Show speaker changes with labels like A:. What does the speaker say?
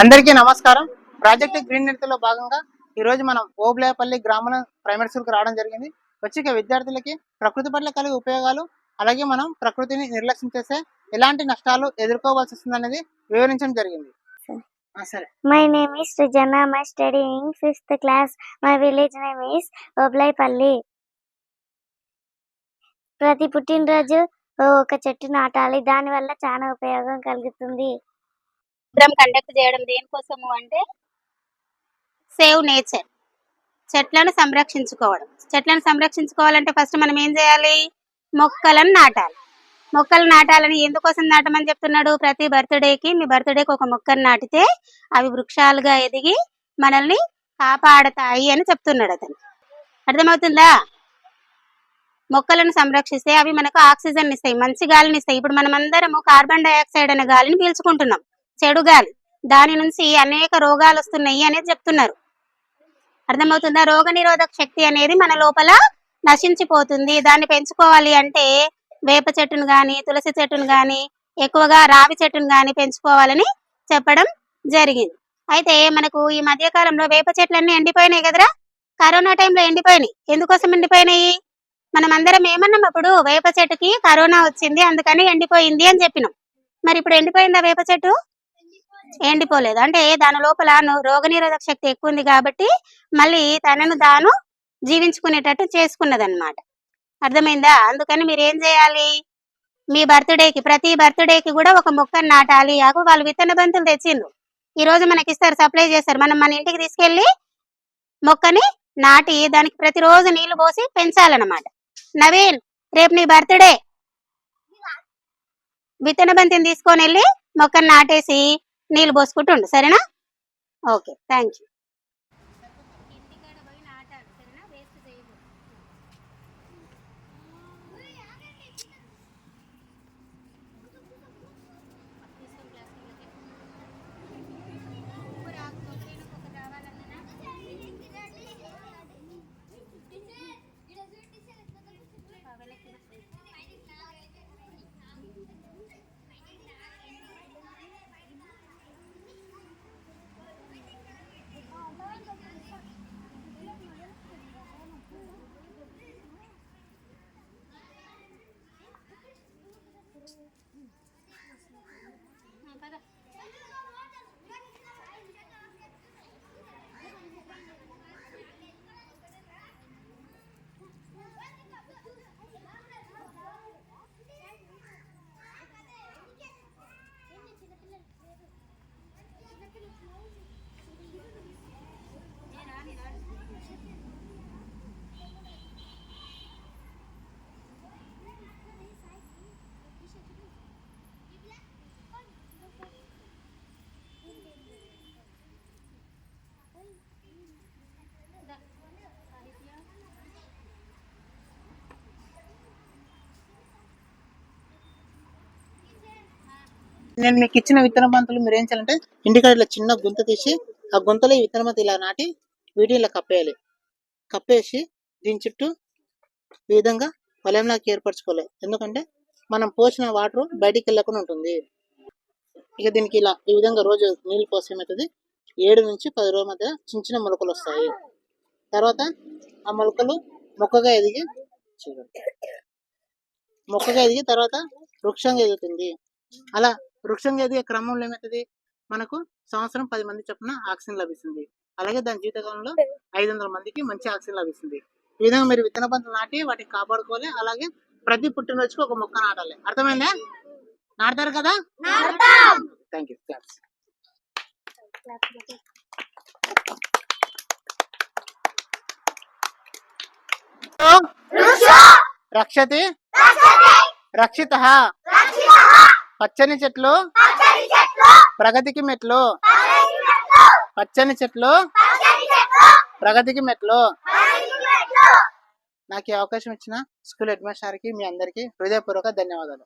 A: అందరికీ నమస్కారం. Project green నెట్తో భాగంగా ఈ రోజు మనం ఓబ్లేపల్లి గ్రామీణ ప్రైమరీ స్కూల్కి రావడం జరిగింది. వచ్చి ఇక విద్యార్థులకి ప్రకృతి పట్ల కలిగే ఉపయోగాలు అలాగే మనం ప్రకృతిని నిర్లక్ష్యం చేస్తే ఎలాంటి నష్టాలు ఎదుర్కోవాల్సి వస్తుంది అనేది వివరించడం జరిగింది. సరే.
B: My name is Srijana. I'm studying fifth class. My village name is Oblaiపల్లి ప్రతి పుట్టినరోజు ఒక చెట్టు నాటాలి. దాని వల్ల చాలా ఉపయోగం కలుగుతుంది.
C: ప్రోగ్రామ్ కండక్ట్ చేయడం దేనికోసము అంటే సేవ్ నేచర్ చెట్లను సంరక్షించుకోవడం. చెట్లను సంరక్షించుకోవాలంటే ఫస్ట్ మనం ఏం చేయాలి? మొక్కలను నాటాలి. మొక్కలు నాటాలని ఎందుకోసం నాటమని చెప్తున్నాడు? ప్రతి బర్త్డేకి మీ బర్త్డేకి ఒక మొక్కను నాటితే అవి వృక్షాలుగా ఎదిగి మనల్ని కాపాడతాయి అని చెప్తున్నాడు అతను. అర్థమవుతుందా? మొక్కలను సంరక్షిస్తే అవి మనకు ఆక్సిజన్ ఇస్తాయి మంచి గాలిని ఇస్తాయి ఇప్పుడు మనం అందరము కార్బన్ డైఆక్సైడ్ అనే గాలిని పీల్చుకుంటున్నాం. చెడు గాలి దాని నుంచి అనేక రోగాలు వస్తున్నాయి అనేది చెప్తున్నారు. అర్థమవుతుందా? రోగ నిరోధక శక్తి అనేది మన లోపల నశించిపోతుంది. దాన్ని పెంచుకోవాలి అంటే వేప చెట్టును కానీ తులసి చెట్టును కానీ ఎక్కువగా రావి చెట్టును కానీ పెంచుకోవాలని చెప్పడం జరిగింది. అయితే మనకు ఈ మధ్య కాలంలో వేప చెట్లన్నీ ఎండిపోయినాయి కదరా? కరోనా టైంలో ఎండిపోయినాయి. ఎందుకోసం ఎండిపోయినాయి? మనం అందరం ఏమన్నాం అప్పుడు వేప చెట్టుకి కరోనా వచ్చింది అందుకని ఎండిపోయింది అని చెప్పినాం. మరి ఇప్పుడు ఎండిపోయిందా వేప చెట్టు? ఎండిపోలేదు. అంటే దాని లోపల రోగనిరోధక శక్తి ఎక్కువ ఉంది కాబట్టి మళ్ళీ తనను తాను జీవించుకునేటట్టు చేసుకున్నది అనమాట అర్థమైందా? అందుకని మీరు ఏం చేయాలి? మీ బర్త్డేకి ప్రతి బర్త్డేకి కూడా ఒక మొక్కను నాటాలి. అగు వాళ్ళు విత్తన బంతులు తెచ్చిండ్రు. ఈ రోజు మనకి ఇస్తారు సప్లై చేస్తారు. మనం మన ఇంటికి తీసుకెళ్ళి మొక్కని నాటి దానికి ప్రతిరోజు నీళ్ళు పోసి పెంచాలన్నమాట. నవీన్ రేపు నీ బర్త్డే. విత్తన బంతిని తీసుకొని వెళ్ళి మొక్కను నాటేసి నీళ్ళు పోసుకుంటుండు సరేనా? Okay thank you Thank you.
A: నేను మీకు ఇచ్చిన విత్తన పంతులు మీరు ఏం చేయాలంటే ఇంటికాడ ఇట్లా చిన్న గుంత తీసి ఆ గుంతలో ఈ విత్తన ఇలా నాటి వీటిని ఇలా కప్పేయాలి. కప్పేసి దీని చుట్టూ ఈ విధంగా వలయంలాగా ఏర్పరచుకోవాలి. ఎందుకంటే మనం పోసిన వాటర్ బయటికి వెళ్ళకుండా ఉంటుంది. ఇక దీనికి ఇలా ఈ విధంగా రోజు నీళ్ళు పోసే ఏమవుతుంది? ఏడు నుంచి పది రోజుల మధ్య చిన్న చిన్న మొలకలు వస్తాయి. తర్వాత ఆ మొలకలు మొక్కగా ఎదిగి మొక్కగా ఎదిగి తర్వాత వృక్షంగా ఎదుగుతుంది. అలా వృక్షంగా ఎదిగే క్రమంలో ఏమవుతుంది మనకు సంవత్సరం పది మంది చొప్పున ఆక్సిజన్ లభిస్తుంది. అలాగే దాని జీవితకాలంలో ఐదు వందల మందికి మంచి ఆక్సిజన్ లభిస్తుంది. ఈ విధంగా మీరు విత్తన పంటలు నాటి వాటిని కాపాడుకోవాలి. అలాగే ప్రతి పుట్టినరోజుకి ఒక మొక్క నాటాలి. అర్థమైందా? నాడతారు కదా? థ్యాంక్ యూ రక్షతి. రక్షిత. పచ్చని చెట్లు ప్రగతికి మెట్లు పచ్చని చెట్లు ప్రగతికి మెట్లు. నాకు ఈ అవకాశం ఇచ్చిన స్కూల్ హెడ్ మాస్టర్కి మీ అందరికీ హృదయపూర్వక ధన్యవాదాలు.